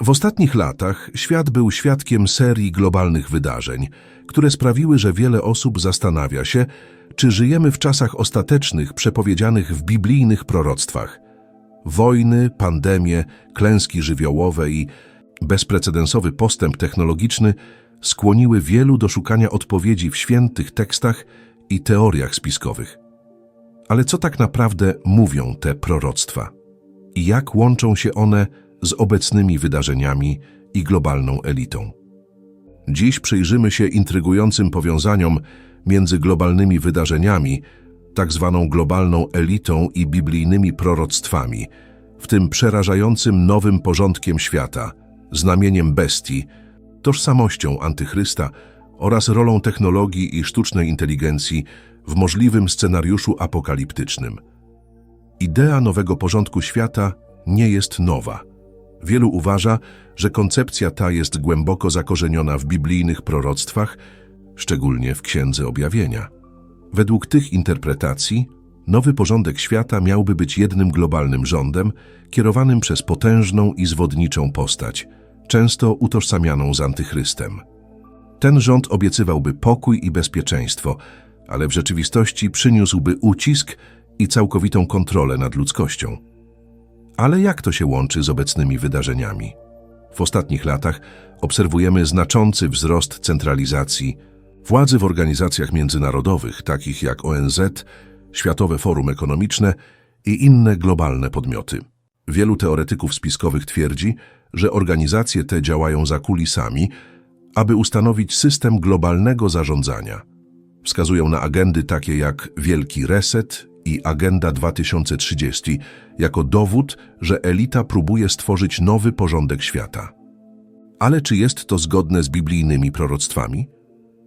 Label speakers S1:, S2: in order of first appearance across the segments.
S1: W ostatnich latach świat był świadkiem serii globalnych wydarzeń, które sprawiły, że wiele osób zastanawia się, czy żyjemy w czasach ostatecznych przepowiedzianych w biblijnych proroctwach. Wojny, pandemie, klęski żywiołowe i bezprecedensowy postęp technologiczny skłoniły wielu do szukania odpowiedzi w świętych tekstach i teoriach spiskowych. Ale co tak naprawdę mówią te proroctwa? I jak łączą się one z obecnymi wydarzeniami i globalną elitą? Dziś przyjrzymy się intrygującym powiązaniom między globalnymi wydarzeniami, tak zwaną globalną elitą i biblijnymi proroctwami, w tym przerażającym nowym porządkiem świata, znamieniem bestii, tożsamością antychrysta oraz rolą technologii i sztucznej inteligencji w możliwym scenariuszu apokaliptycznym. Idea nowego porządku świata nie jest nowa. Wielu uważa, że koncepcja ta jest głęboko zakorzeniona w biblijnych proroctwach, szczególnie w Księdze Objawienia. Według tych interpretacji, nowy porządek świata miałby być jednym globalnym rządem, kierowanym przez potężną i zwodniczą postać, często utożsamianą z antychrystem. Ten rząd obiecywałby pokój i bezpieczeństwo, ale w rzeczywistości przyniósłby ucisk i całkowitą kontrolę nad ludzkością. Ale jak to się łączy z obecnymi wydarzeniami? W ostatnich latach obserwujemy znaczący wzrost centralizacji władzy w organizacjach międzynarodowych, takich jak ONZ, Światowe Forum Ekonomiczne i inne globalne podmioty. Wielu teoretyków spiskowych twierdzi, że organizacje te działają za kulisami, aby ustanowić system globalnego zarządzania. Wskazują na agendy takie jak Wielki Reset i Agenda 2030 jako dowód, że elita próbuje stworzyć nowy porządek świata. Ale czy jest to zgodne z biblijnymi proroctwami?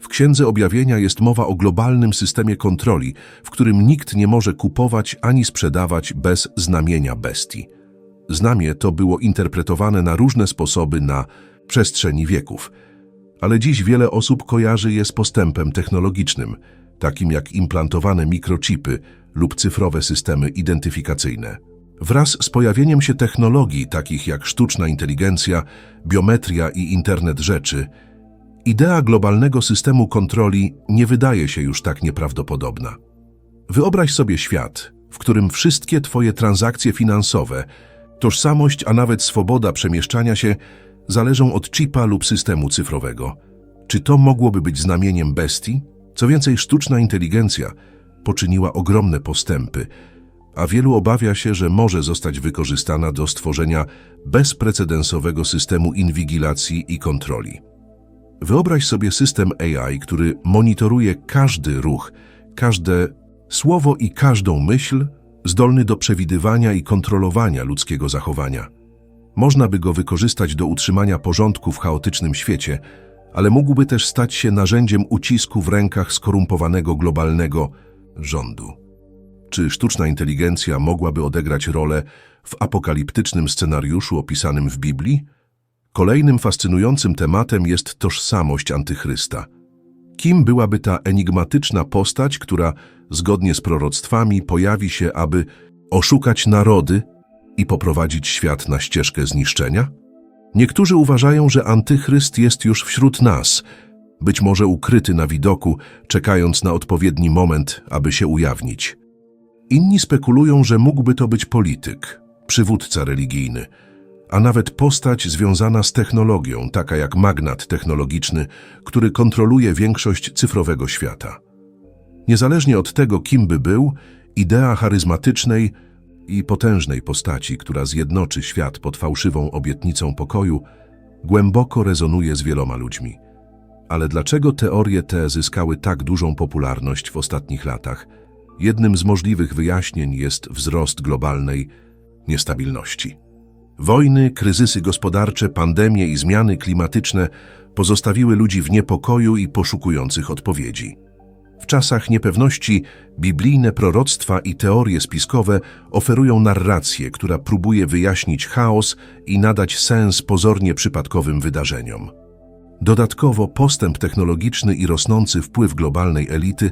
S1: W Księdze Objawienia jest mowa o globalnym systemie kontroli, w którym nikt nie może kupować ani sprzedawać bez znamienia bestii. Znamie to było interpretowane na różne sposoby na przestrzeni wieków, ale dziś wiele osób kojarzy je z postępem technologicznym, takim jak implantowane mikrochipy lub cyfrowe systemy identyfikacyjne. Wraz z pojawieniem się technologii takich jak sztuczna inteligencja, biometria i internet rzeczy, idea globalnego systemu kontroli nie wydaje się już tak nieprawdopodobna. Wyobraź sobie świat, w którym wszystkie Twoje transakcje finansowe, tożsamość, a nawet swoboda przemieszczania się zależą od chipa lub systemu cyfrowego. Czy to mogłoby być znamieniem bestii? Co więcej, sztuczna inteligencja poczyniła ogromne postępy, a wielu obawia się, że może zostać wykorzystana do stworzenia bezprecedensowego systemu inwigilacji i kontroli. Wyobraź sobie system AI, który monitoruje każdy ruch, każde słowo i każdą myśl, zdolny do przewidywania i kontrolowania ludzkiego zachowania. Można by go wykorzystać do utrzymania porządku w chaotycznym świecie, ale mógłby też stać się narzędziem ucisku w rękach skorumpowanego globalnego rządu. Czy sztuczna inteligencja mogłaby odegrać rolę w apokaliptycznym scenariuszu opisanym w Biblii? Kolejnym fascynującym tematem jest tożsamość antychrysta. Kim byłaby ta enigmatyczna postać, która zgodnie z proroctwami pojawi się, aby oszukać narody i poprowadzić świat na ścieżkę zniszczenia? Niektórzy uważają, że antychryst jest już wśród nas, być może ukryty na widoku, czekając na odpowiedni moment, aby się ujawnić. Inni spekulują, że mógłby to być polityk, przywódca religijny, a nawet postać związana z technologią, taka jak magnat technologiczny, który kontroluje większość cyfrowego świata. Niezależnie od tego, kim by był, idea charyzmatycznej i potężnej postaci, która zjednoczy świat pod fałszywą obietnicą pokoju, głęboko rezonuje z wieloma ludźmi. Ale dlaczego teorie te zyskały tak dużą popularność w ostatnich latach? Jednym z możliwych wyjaśnień jest wzrost globalnej niestabilności. Wojny, kryzysy gospodarcze, pandemie i zmiany klimatyczne pozostawiły ludzi w niepokoju i poszukujących odpowiedzi. W czasach niepewności biblijne proroctwa i teorie spiskowe oferują narrację, która próbuje wyjaśnić chaos i nadać sens pozornie przypadkowym wydarzeniom. Dodatkowo postęp technologiczny i rosnący wpływ globalnej elity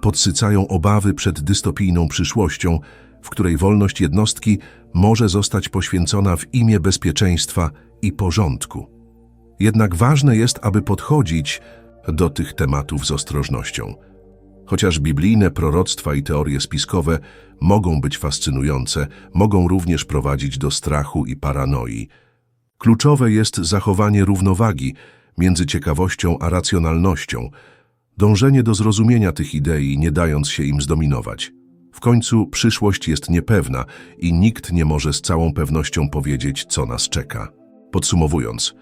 S1: podsycają obawy przed dystopijną przyszłością, w której wolność jednostki może zostać poświęcona w imię bezpieczeństwa i porządku. Jednak ważne jest, aby podchodzić do tych tematów z ostrożnością. Chociaż biblijne proroctwa i teorie spiskowe mogą być fascynujące, mogą również prowadzić do strachu i paranoi. Kluczowe jest zachowanie równowagi między ciekawością a racjonalnością, dążenie do zrozumienia tych idei, nie dając się im zdominować. W końcu przyszłość jest niepewna i nikt nie może z całą pewnością powiedzieć, co nas czeka. Podsumowując,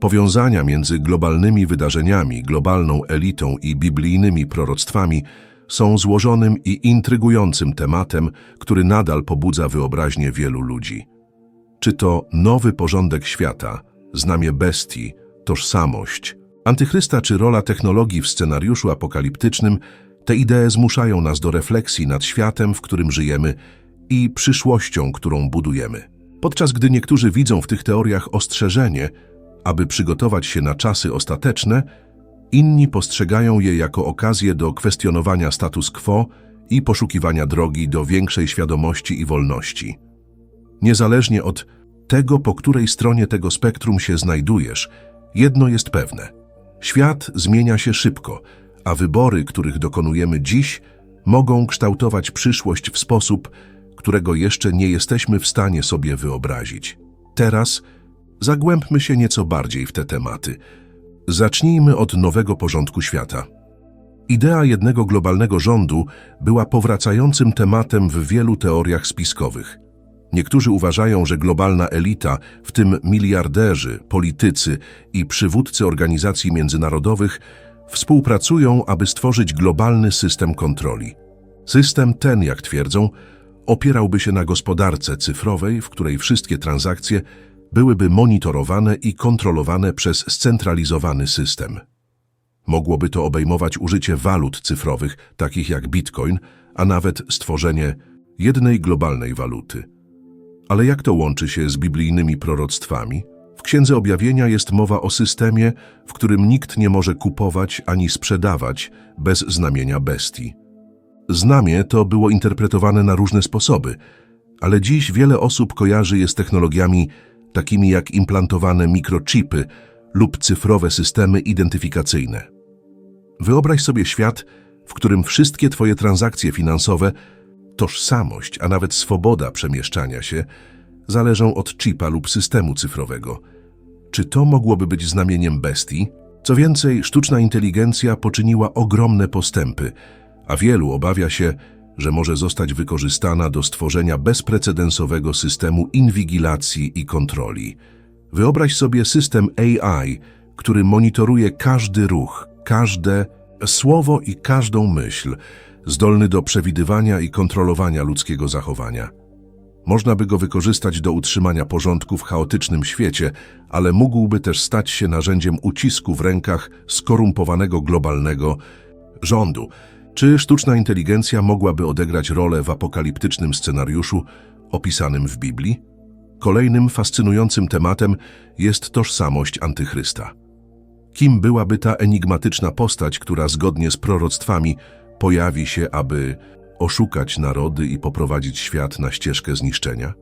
S1: powiązania między globalnymi wydarzeniami, globalną elitą i biblijnymi proroctwami są złożonym i intrygującym tematem, który nadal pobudza wyobraźnię wielu ludzi. Czy to nowy porządek świata, znamie bestii, tożsamość, antychrysta czy rola technologii w scenariuszu apokaliptycznym, te idee zmuszają nas do refleksji nad światem, w którym żyjemy i przyszłością, którą budujemy. Podczas gdy niektórzy widzą w tych teoriach ostrzeżenie, aby przygotować się na czasy ostateczne, inni postrzegają je jako okazję do kwestionowania status quo i poszukiwania drogi do większej świadomości i wolności. Niezależnie od tego, po której stronie tego spektrum się znajdujesz, jedno jest pewne. Świat zmienia się szybko, a wybory, których dokonujemy dziś, mogą kształtować przyszłość w sposób, którego jeszcze nie jesteśmy w stanie sobie wyobrazić. Teraz zagłębmy się nieco bardziej w te tematy. Zacznijmy od nowego porządku świata. Idea jednego globalnego rządu była powracającym tematem w wielu teoriach spiskowych. Niektórzy uważają, że globalna elita, w tym miliarderzy, politycy i przywódcy organizacji międzynarodowych, współpracują, aby stworzyć globalny system kontroli. System ten, jak twierdzą, opierałby się na gospodarce cyfrowej, w której wszystkie transakcje byłyby monitorowane i kontrolowane przez scentralizowany system. Mogłoby to obejmować użycie walut cyfrowych, takich jak bitcoin, a nawet stworzenie jednej globalnej waluty. Ale jak to łączy się z biblijnymi proroctwami? W Księdze Objawienia jest mowa o systemie, w którym nikt nie może kupować ani sprzedawać bez znamienia bestii. Znamie to było interpretowane na różne sposoby, ale dziś wiele osób kojarzy je z technologiami takimi jak implantowane mikrochipy lub cyfrowe systemy identyfikacyjne. Wyobraź sobie świat, w którym wszystkie Twoje transakcje finansowe, tożsamość, a nawet swoboda przemieszczania się zależą od chipa lub systemu cyfrowego. Czy to mogłoby być znamieniem bestii? Co więcej, sztuczna inteligencja poczyniła ogromne postępy, a wielu obawia się, że może zostać wykorzystana do stworzenia bezprecedensowego systemu inwigilacji i kontroli. Wyobraź sobie system AI, który monitoruje każdy ruch, każde słowo i każdą myśl, zdolny do przewidywania i kontrolowania ludzkiego zachowania. Można by go wykorzystać do utrzymania porządku w chaotycznym świecie, ale mógłby też stać się narzędziem ucisku w rękach skorumpowanego globalnego rządu. Czy sztuczna inteligencja mogłaby odegrać rolę w apokaliptycznym scenariuszu opisanym w Biblii? Kolejnym fascynującym tematem jest tożsamość antychrysta. Kim byłaby ta enigmatyczna postać, która zgodnie z proroctwami pojawi się, aby oszukać narody i poprowadzić świat na ścieżkę zniszczenia?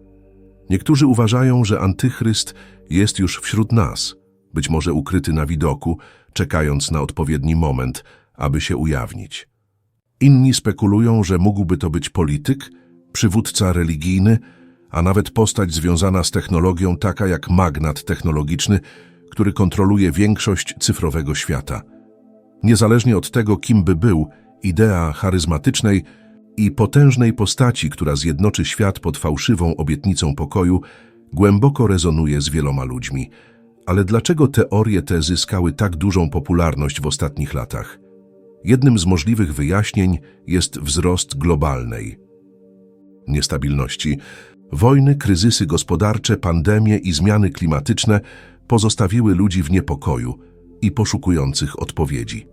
S1: Niektórzy uważają, że antychryst jest już wśród nas, być może ukryty na widoku, czekając na odpowiedni moment, aby się ujawnić. Inni spekulują, że mógłby to być polityk, przywódca religijny, a nawet postać związana z technologią taka jak magnat technologiczny, który kontroluje większość cyfrowego świata. Niezależnie od tego, kim by był, idea charyzmatycznej i potężnej postaci, która zjednoczy świat pod fałszywą obietnicą pokoju, głęboko rezonuje z wieloma ludźmi. Ale dlaczego teorie te zyskały tak dużą popularność w ostatnich latach? Jednym z możliwych wyjaśnień jest wzrost globalnej niestabilności. Wojny, kryzysy gospodarcze, pandemie i zmiany klimatyczne pozostawiły ludzi w niepokoju i poszukujących odpowiedzi.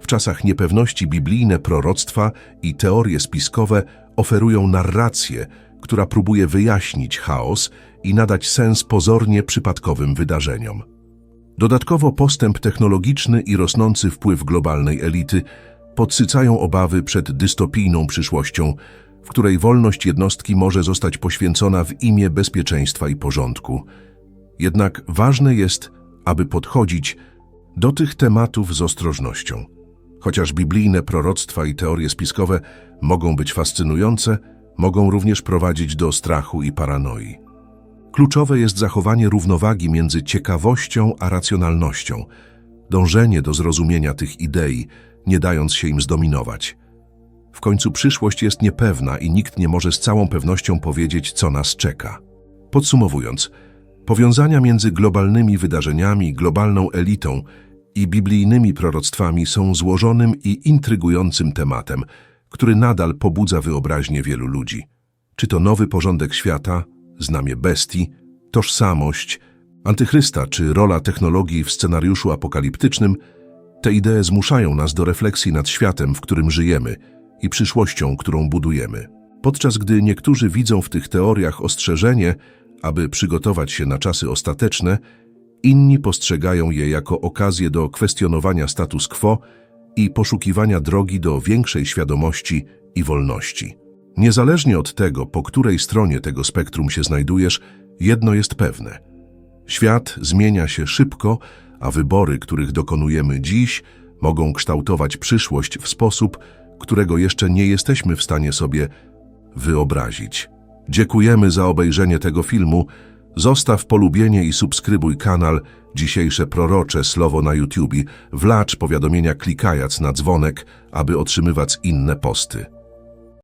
S1: W czasach niepewności biblijne proroctwa i teorie spiskowe oferują narrację, która próbuje wyjaśnić chaos i nadać sens pozornie przypadkowym wydarzeniom. Dodatkowo postęp technologiczny i rosnący wpływ globalnej elity podsycają obawy przed dystopijną przyszłością, w której wolność jednostki może zostać poświęcona w imię bezpieczeństwa i porządku. Jednak ważne jest, aby podchodzić do tych tematów z ostrożnością. Chociaż biblijne proroctwa i teorie spiskowe mogą być fascynujące, mogą również prowadzić do strachu i paranoi. Kluczowe jest zachowanie równowagi między ciekawością a racjonalnością, dążenie do zrozumienia tych idei, nie dając się im zdominować. W końcu przyszłość jest niepewna i nikt nie może z całą pewnością powiedzieć, co nas czeka. Podsumowując, powiązania między globalnymi wydarzeniami, globalną elitą i biblijnymi proroctwami są złożonym i intrygującym tematem, który nadal pobudza wyobraźnię wielu ludzi. Czy to nowy porządek świata, znamie bestii, tożsamość, antychrysta czy rola technologii w scenariuszu apokaliptycznym, te idee zmuszają nas do refleksji nad światem, w którym żyjemy i przyszłością, którą budujemy. Podczas gdy niektórzy widzą w tych teoriach ostrzeżenie, aby przygotować się na czasy ostateczne, inni postrzegają je jako okazję do kwestionowania status quo i poszukiwania drogi do większej świadomości i wolności. Niezależnie od tego, po której stronie tego spektrum się znajdujesz, jedno jest pewne. Świat zmienia się szybko, a wybory, których dokonujemy dziś, mogą kształtować przyszłość w sposób, którego jeszcze nie jesteśmy w stanie sobie wyobrazić. Dziękujemy za obejrzenie tego filmu. Zostaw polubienie i subskrybuj kanał Dzisiejsze Prorocze Słowo na YouTube. Wlacz powiadomienia klikając na dzwonek, aby otrzymywać inne posty.